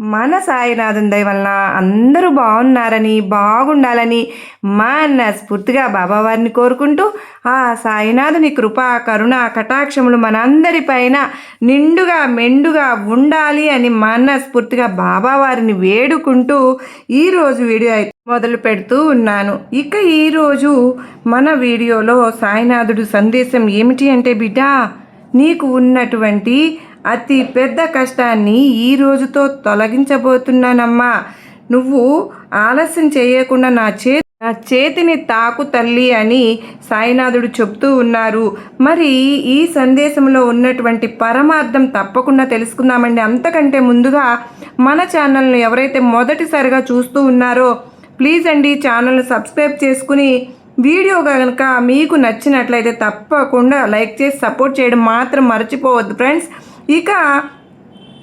మన సాయినాథం దయ వలన అందరూ బాగున్నారని బాగుండాలని మనస్ఫూర్తిగా బాబావారిని కోరుకుంటూ ఆ సాయినాథుని కృప కరుణ కటాక్షములు మనందరిపైన నిండుగా మెండుగా ఉండాలి అని మనస్ఫూర్తిగా బాబావారిని వేడుకుంటూ ఈరోజు వీడియో అయితే మొదలు పెడుతూ ఉన్నాను. ఇక ఈరోజు మన వీడియోలో సాయినాథుడు సందేశం ఏమిటి అంటే బిడ్డ నీకు ఉన్నటువంటి అతి పెద్ద కష్టాన్ని ఈ రోజుతో తొలగించబోతున్నానమ్మా. నువ్వు ఆలస్యం చేయకుండా నా చే నా చేతిని తాకు తల్లి అని సాయినాథుడు చెప్తూ ఉన్నారు. మరి ఈ సందేశంలో ఉన్నటువంటి పరమార్థం తప్పకుండా తెలుసుకుందామండి. అంతకంటే ముందుగా మన ఛానల్ను ఎవరైతే మొదటిసారిగా చూస్తూ ఉన్నారో ప్లీజ్ అండి ఛానల్ని సబ్స్క్రైబ్ చేసుకుని వీడియో కనుక మీకు నచ్చినట్లయితే తప్పకుండా లైక్ చేసి సపోర్ట్ చేయడం మాత్రం మర్చిపోవద్దు. ఫ్రెండ్స్ ఇక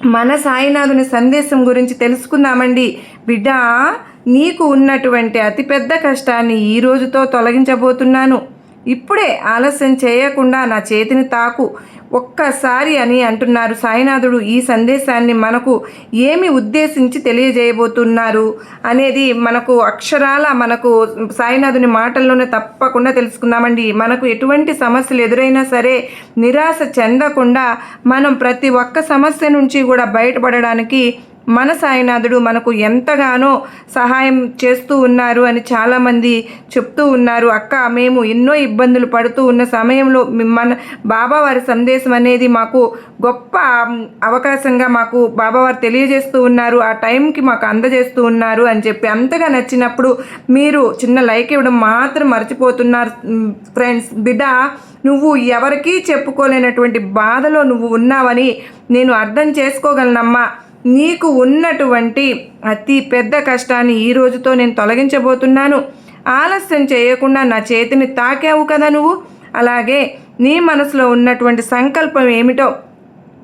మన సాయినాథుని సందేశం గురించి తెలుసుకుందామండి. బిడ్డ నీకు ఉన్నటువంటి అతిపెద్ద కష్టాన్ని ఈ రోజుతో తొలగించబోతున్నాను. ఇప్పుడే ఆలస్యం చేయకుండా నా చేతిని తాకు ఒక్కసారి అని అంటున్నారు సాయినాథుడు. ఈ సందేశాన్ని మనకు ఏమి ఉద్దేశించి తెలియజేయబోతున్నారు అనేది మనకు అక్షరాల మనకు సాయినాథుని మాటల్లోనే తప్పకుండా తెలుసుకుందామండి. మనకు ఎటువంటి సమస్యలు ఎదురైనా సరే నిరాశ చెందకుండా మనం ప్రతి ఒక్క సమస్య నుంచి కూడా బయటపడడానికి మన సాయినాథుడు మనకు ఎంతగానో సహాయం చేస్తూ ఉన్నారు అని చాలామంది చెప్తూ ఉన్నారు. అక్క మేము ఎన్నో ఇబ్బందులు పడుతూ ఉన్న సమయంలో మన బాబావారి సందేశం అనేది మాకు గొప్ప అవకాశంగా మాకు బాబావారు తెలియజేస్తూ ఉన్నారు. ఆ టైంకి మాకు అందజేస్తూ ఉన్నారు అని చెప్పి అంతగా నచ్చినప్పుడు మీరు చిన్న లైక్ ఇవ్వడం మాత్రం మర్చిపోతున్నారు. ఫ్రెండ్స్ బిడ్డ నువ్వు ఎవరికీ చెప్పుకోలేనటువంటి బాధలో నువ్వు ఉన్నావని నేను అర్థం చేసుకోగలనమ్మా. నీకు ఉన్నటువంటి అతి పెద్ద కష్టాన్ని ఈ రోజుతో నేను తొలగించబోతున్నాను. ఆలస్యం చేయకుండా నా చేతిని తాకావు కదా నువ్వు? అలాగే నీ మనసులో ఉన్నటువంటి సంకల్పం ఏమిటో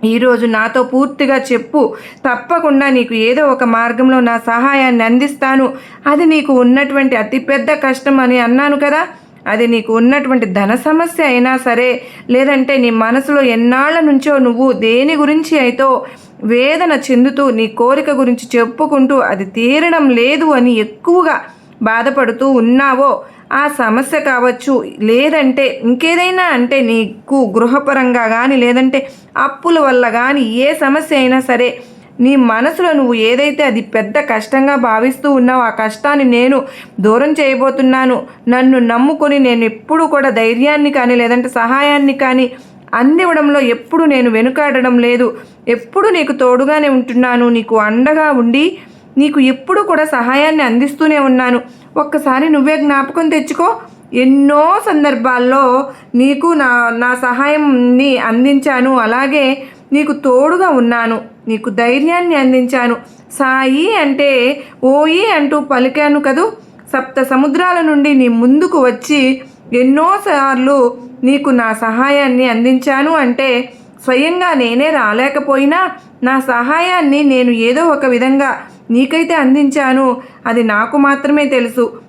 ఈరోజు నాతో పూర్తిగా చెప్పు. తప్పకుండా నీకు ఏదో ఒక మార్గంలో నా సహాయాన్ని అందిస్తాను. అది నీకు ఉన్నటువంటి అతిపెద్ద కష్టం అని అన్నాను కదా? అది నీకు ఉన్నటువంటి ధన సమస్య అయినా సరే లేదంటే నీ మనసులో ఎన్నాళ్ళ నుంచో నువ్వు దేని గురించి అయితే వేదన చెందుతూ నీ కోరిక గురించి చెప్పుకుంటూ అది తీరడం లేదు అని ఎక్కువగా బాధపడుతూ ఉన్నావో ఆ సమస్య కావచ్చు. లేదంటే ఇంకేదైనా అంటే నీకు గృహపరంగా కానీ లేదంటే అప్పుల వల్ల కానీ ఏ సమస్య అయినా సరే నీ మనసులో నువ్వు ఏదైతే అది పెద్ద కష్టంగా భావిస్తూ ఉన్నావో ఆ కష్టాన్ని నేను దూరం చేయబోతున్నాను. నన్ను నమ్ముకొని నేను ఎప్పుడు కూడా ధైర్యాన్ని కానీ లేదంటే సహాయాన్ని కానీ అందివ్వడంలో ఎప్పుడు నేను వెనుకాడడం లేదు. ఎప్పుడు నీకు తోడుగానే ఉంటున్నాను. నీకు అండగా ఉండి నీకు ఎప్పుడు కూడా సహాయాన్ని అందిస్తూనే ఉన్నాను. ఒక్కసారి నువ్వే జ్ఞాపకం తెచ్చుకో. ఎన్నో సందర్భాల్లో నీకు నా నా సహాయంని అందించాను. అలాగే నీకు తోడుగా ఉన్నాను. నీకు ధైర్యాన్ని అందించాను. సాయి అంటే ఓయి అంటూ పలికాను కదూ. సప్త సముద్రాల నుండి నీ ముందుకు వచ్చి ఎన్నోసార్లు నీకు నా సహాయాన్ని అందించాను అంటే స్వయంగా నేనే రాలేకపోయినా నా సహాయాన్ని నేను ఏదో ఒక విధంగా నీకైతే అందించాను. అది నాకు మాత్రమే తెలుసు.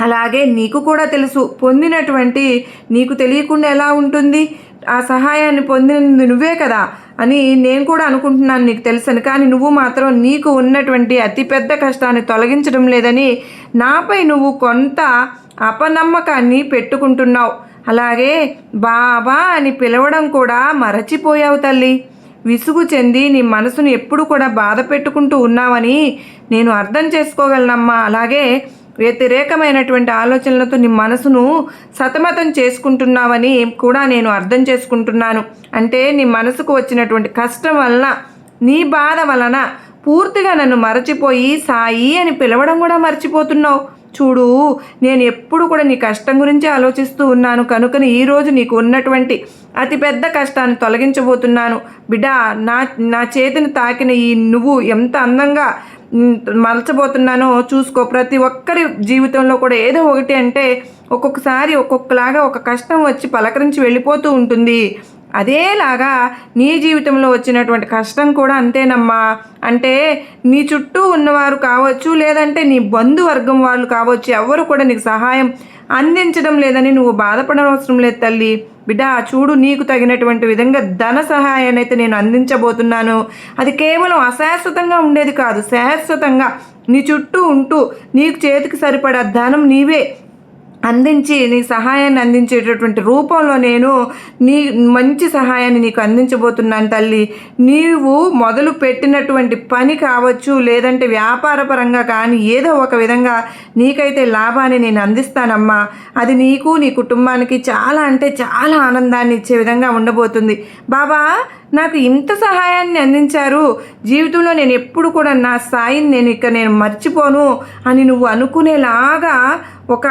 అలాగే నీకు కూడా తెలుసు. పొందినటువంటి నీకు తెలియకుండా ఎలా ఉంటుంది? ఆ సహాయాన్ని పొందినది నువ్వే కదా. అని నేను కూడా అనుకుంటున్నాను నీకు తెలుసను. కానీ నువ్వు మాత్రం నీకు ఉన్నటువంటి అతిపెద్ద కష్టాన్ని తొలగించడం లేదని నాపై నువ్వు కొంత అపనమ్మకాన్ని పెట్టుకుంటున్నావు. అలాగే బాబా అని పిలవడం కూడా మరచిపోయావు తల్లి. విసుగు చెంది నీ మనసును ఎప్పుడు కూడా బాధ పెట్టుకుంటూ ఉన్నావని నేను అర్థం చేసుకోగలనమ్మా. అలాగే వ్యతిరేకమైనటువంటి ఆలోచనలతో నీ మనసును సతమతం చేసుకుంటున్నావని కూడా నేను అర్థం చేసుకుంటున్నాను. అంటే నీ మనసుకు వచ్చినటువంటి కష్టం వలన నీ బాధ వలన పూర్తిగా నన్ను మరచిపోయి సాయి అని పిలవడం కూడా మర్చిపోతున్నావు. చూడు నేను ఎప్పుడు కూడా నీ కష్టం గురించి ఆలోచిస్తూ ఉన్నాను. కనుకని ఈరోజు నీకు ఉన్నటువంటి అతిపెద్ద కష్టాన్ని తొలగించబోతున్నాను. బిడ్డ నా నా చేతిని తాకిన ఈ నువ్వు ఎంత అందంగా మలచబోతున్నానో చూసుకో. ప్రతి ఒక్కరి జీవితంలో కూడా ఏదో ఒకటి అంటే ఒక్కొక్కసారి ఒక్కొక్కలాగా ఒక కష్టం వచ్చి పలకరించి వెళ్ళిపోతూ ఉంటుంది. అదేలాగా నీ జీవితంలో వచ్చినటువంటి కష్టం కూడా అంతేనమ్మా. అంటే నీ చుట్టూ ఉన్నవారు కావచ్చు లేదంటే నీ బంధువర్గం వాళ్ళు కావచ్చు ఎవరు కూడా నీకు సహాయం అందించడం లేదని నువ్వు బాధపడనవసరం లేదు తల్లి. బిడ్డ చూడు నీకు తగినటువంటి విధంగా ధన సహాయాన్ని అయితే నేను అందించబోతున్నాను. అది కేవలం అశాశ్వతంగా ఉండేది కాదు శాశ్వతంగా. నీ చుట్టూ ఉంటూ నీకు చేతికి సరిపడా ధనం నీవే. అందించి నీ సహాయాన్ని అందించేటటువంటి రూపంలో నేను నీ మంచి సహాయాన్ని నీకు అందించబోతున్నాను తల్లి. నీవు మొదలు పెట్టినటువంటి పని కావచ్చు లేదంటే వ్యాపార పరంగా కానీ ఏదో ఒక విధంగా నీకైతే లాభాన్ని నేను అందిస్తానమ్మా. అది నీకు నీ కుటుంబానికి చాలా అంటే చాలా ఆనందాన్ని ఇచ్చే విధంగా ఉండబోతుంది. బాబా నాకు ఇంత సహాయాన్ని అందించారు. జీవితంలో నేను ఎప్పుడు కూడా నా స్థాయిని నేను ఇక నేను మర్చిపోను అని నువ్వు అనుకునేలాగా ఒక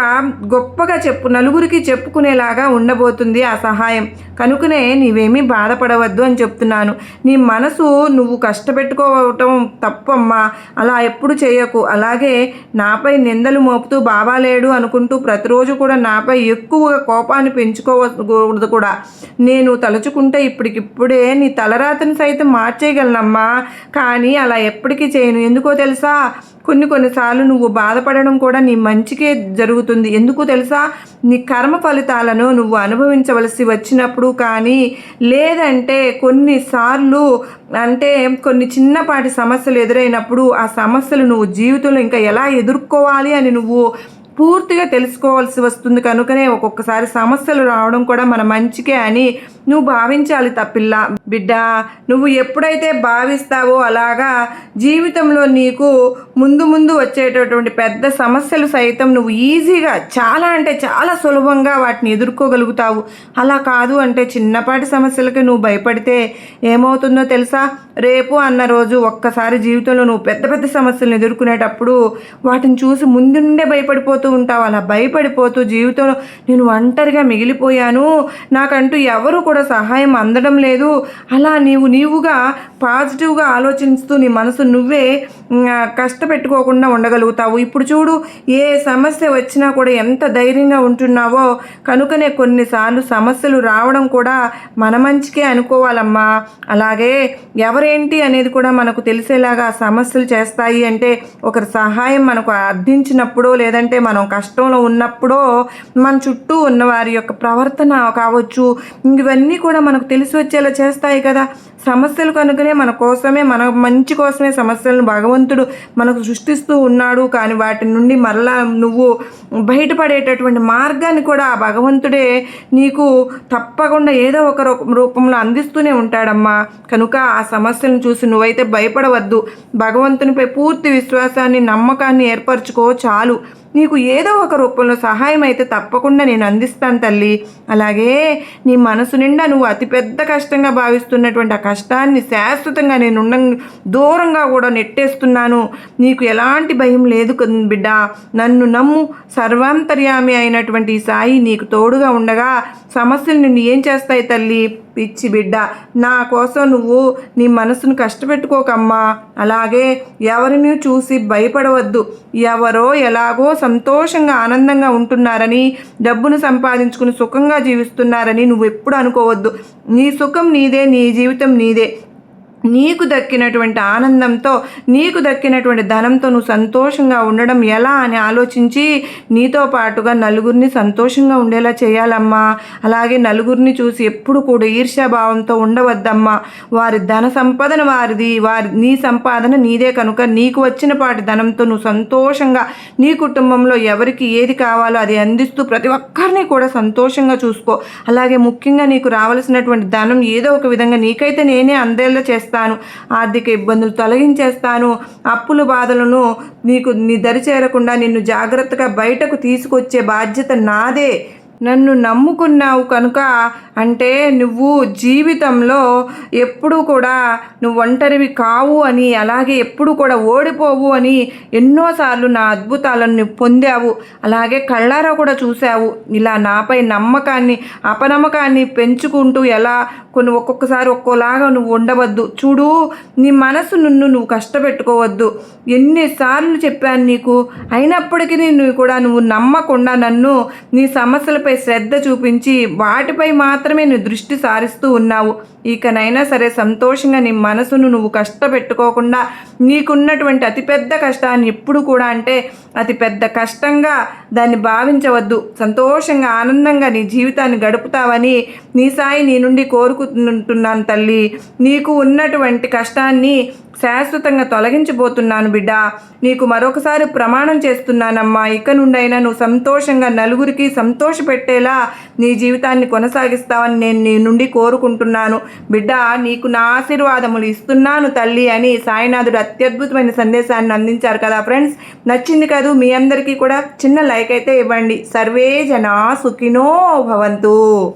గొప్పగా చెప్పు నలుగురికి చెప్పుకునేలాగా ఉండబోతుంది ఆ సహాయం. కనుకనే నీవేమీ బాధపడవద్దు అని చెప్తున్నాను. నీ మనసు నువ్వు కష్టపెట్టుకోవటం తప్పమ్మా. అలా ఎప్పుడు చేయకు. అలాగే నాపై నిందలు మోపుతూ బాబా లేడు అనుకుంటూ ప్రతిరోజు కూడా నాపై ఎక్కువగా కోపాన్ని పెంచుకోకూడదు కూడా. నేను తలుచుకుంటే ఇప్పటికిప్పుడే నీ తలరాతను సైతం మార్చేయగలనమ్మా. కానీ అలా ఎప్పటికీ చేయను. ఎందుకో తెలుసా? కొన్ని కొన్నిసార్లు నువ్వు బాధపడడం కూడా నీ మంచికే జరుగుతుంది. ఎందుకు తెలుసా? నీ కర్మ ఫలితాలను నువ్వు అనుభవించవలసి వచ్చినప్పుడు కానీ లేదంటే కొన్నిసార్లు అంటే కొన్ని చిన్నపాటి సమస్యలు ఎదురైనప్పుడు ఆ సమస్యలు నువ్వు జీవితంలో ఇంకా ఎలా ఎదుర్కోవాలి అని నువ్వు పూర్తిగా తెలుసుకోవాల్సి వస్తుంది. కనుకనే ఒక్కొక్కసారి సమస్యలు రావడం కూడా మన మంచికే అని నువ్వు భావించాలి తప్పిల్ల. బిడ్డ నువ్వు ఎప్పుడైతే భావిస్తావో అలాగా జీవితంలో నీకు ముందు ముందు వచ్చేటటువంటి పెద్ద సమస్యలు సైతం నువ్వు ఈజీగా చాలా అంటే చాలా సులభంగా వాటిని ఎదుర్కోగలుగుతావు. అలా కాదు అంటే చిన్నపాటి సమస్యలకి నువ్వు భయపడితే ఏమవుతుందో తెలుసా? రేపు అన్న రోజు ఒక్కసారి జీవితంలో నువ్వు పెద్ద పెద్ద సమస్యలను ఎదుర్కొనేటప్పుడు వాటిని చూసి ముందు నుండే భయపడిపోతూ ఉంటావు అలా భయపడిపోతూ జీవితంలో నేను ఒంటరిగా మిగిలిపోయాను. నాకంటూ ఎవరు కూడా సహాయం అందడం లేదు. అలా నీవు నీవుగా పాజిటివ్గా ఆలోచిస్తూ నీ మనసు నువ్వే కష్టపెట్టుకోకుండా ఉండగలుగుతావు. ఇప్పుడు చూడు ఏ సమస్య వచ్చినా కూడా ఎంత ధైర్యంగా ఉంటున్నావో కనుకనే కొన్నిసార్లు సమస్యలు రావడం కూడా మన మంచికే అనుకోవాలమ్మా. అలాగే ఎవరేంటి అనేది కూడా మనకు తెలిసేలాగా సమస్యలు చేస్తాయి అంటే ఒకరి సహాయం మనకు అర్థించినప్పుడో లేదంటే మన మనం కష్టంలో ఉన్నప్పుడో మన చుట్టూ ఉన్న వారి యొక్క ప్రవర్తన కావచ్చు ఇవన్నీ కూడా మనకు తెలిసి వచ్చేలా చేస్తాయి కదా. సమస్యలు కనుకనే మన కోసమే మన మంచి కోసమే సమస్యలను భగవంతుడు మనకు సృష్టిస్తూ ఉన్నాడు. కానీ వాటి నుండి మరలా నువ్వు బయటపడేటటువంటి మార్గాన్ని కూడా ఆ భగవంతుడే నీకు తప్పకుండా ఏదో ఒక రూపంలో అందిస్తూనే ఉంటాడమ్మా. కనుక ఆ సమస్యలను చూసి నువ్వైతే భయపడవద్దు. భగవంతునిపై పూర్తి విశ్వాసాన్ని నమ్మకాన్ని ఏర్పరచుకో చాలు. నీకు ఏదో ఒక రూపంలో సహాయం అయితే తప్పకుండా నేను అందిస్తాను తల్లి. అలాగే నీ మనసు నిండా నువ్వు అతిపెద్ద కష్టంగా భావిస్తున్నటువంటి ఆ కష్టాన్ని శాశ్వతంగా నేను ఉండ దూరంగా కూడా నెట్టేస్తున్నాను. నీకు ఎలాంటి భయం లేదు బిడ్డ. నన్ను నమ్ము. సర్వాంతర్యామి అయినటువంటి సాయి నీకు తోడుగా ఉండగా సమస్యలు నిన్ను ఏం చేస్తాయి తల్లి? పిచ్చి బిడ్డ నా కోసం నువ్వు నీ మనసును కష్టపెట్టుకోకమ్మా. అలాగే ఎవరిని చూసి భయపడవద్దు. ఎవరో ఎలాగో సంతోషంగా ఆనందంగా ఉంటున్నారని డబ్బును సంపాదించుకుని సుఖంగా జీవిస్తున్నారని నువ్వు ఎప్పుడు అనుకోవద్దు. నీ సుఖం నీదే నీ జీవితం నీదే. నీకు దక్కినటువంటి ఆనందంతో నీకు దక్కినటువంటి ధనంతో నువ్వు సంతోషంగా ఉండడం ఎలా అని ఆలోచించి నీతో పాటుగా నలుగురిని సంతోషంగా ఉండేలా చేయాలమ్మా. అలాగే నలుగురిని చూసి ఎప్పుడు కూడా ఈర్ష్యాభావంతో ఉండవద్దమ్మా. వారి ధన సంపాదన వారిది వారి నీ సంపాదన నీదే కనుక నీకు వచ్చిన పాటి ధనంతో నువ్వు సంతోషంగా నీ కుటుంబంలో ఎవరికి ఏది కావాలో అది అందిస్తూ ప్రతి ఒక్కరిని కూడా సంతోషంగా చూసుకో. అలాగే ముఖ్యంగా నీకు రావాల్సినటువంటి ధనం ఏదో ఒక విధంగా నీకైతే నేనే అందేలా చేస్తాను ఆర్థిక ఇబ్బందులు తొలగించేస్తాను. అప్పుల బాధలను నీకు నీ దరి చేరకుండా నిన్ను జాగ్రత్తగా బయటకు తీసుకొచ్చే బాధ్యత నాదే. నన్ను నమ్ముకున్నావు కనుక అంటే నువ్వు జీవితంలో ఎప్పుడూ కూడా నువ్వు ఒంటరివి కావు అని అలాగే ఎప్పుడు కూడా ఓడిపోవు అని ఎన్నోసార్లు నా అద్భుతాలను నువ్వు పొందావు. అలాగే కళ్ళారా కూడా చూసావు ఇలా నాపై నమ్మకాన్ని అపనమ్మకాన్ని పెంచుకుంటూ ఎలా కొన్ని ఒక్కొక్కసారి ఒక్కోలాగా నువ్వు ఉండవద్దు. చూడు నీ మనసు నిన్ను నువ్వు కష్టపెట్టుకోవద్దు. ఎన్నిసార్లు చెప్పాను నీకు అయినప్పటికీ నువ్వు కూడా నువ్వు నమ్మకుండా నన్ను నీ సమస్యలపై వాటిపై శ్రద్ధ చూపించి వాటిపై మాత్రమే నువ్వు దృష్టి సారిస్తూ ఉన్నావు. ఇకనైనా సరే సంతోషంగా నీ మనసును నువ్వు కష్టపెట్టుకోకుండా నీకున్నటువంటి అతిపెద్ద కష్టాన్ని ఎప్పుడు కూడా అంటే అతి పెద్ద కష్టంగా దాన్ని భావించవద్దు. సంతోషంగా ఆనందంగా నీ జీవితాన్ని గడుపుతావని నీ సాయి నీ నుండి కోరుకుంటున్నాను తల్లి. నీకు ఉన్నటువంటి కష్టాన్ని శాశ్వతంగా తొలగించబోతున్నాను బిడ్డ. నీకు మరొకసారి ప్రమాణం చేస్తున్నానమ్మా. ఇక నుండైనా నువ్వు సంతోషంగా నలుగురికి సంతోషపెట్టేలా నీ జీవితాన్ని కొనసాగిస్తావని నేను నీ నుండి కోరుకుంటున్నాను. బిడ్డ నీకు నా ఆశీర్వాదములు ఇస్తున్నాను తల్లి అని సాయినాథుడు అత్యద్భుతమైన సందేశాన్ని అందించారు కదా ఫ్రెండ్స్. నచ్చింది కదూ? మీ అందరికీ కూడా చిన్న లైక్ అయితే ఇవ్వండి. సర్వే జనా సుఖినో భవంతు.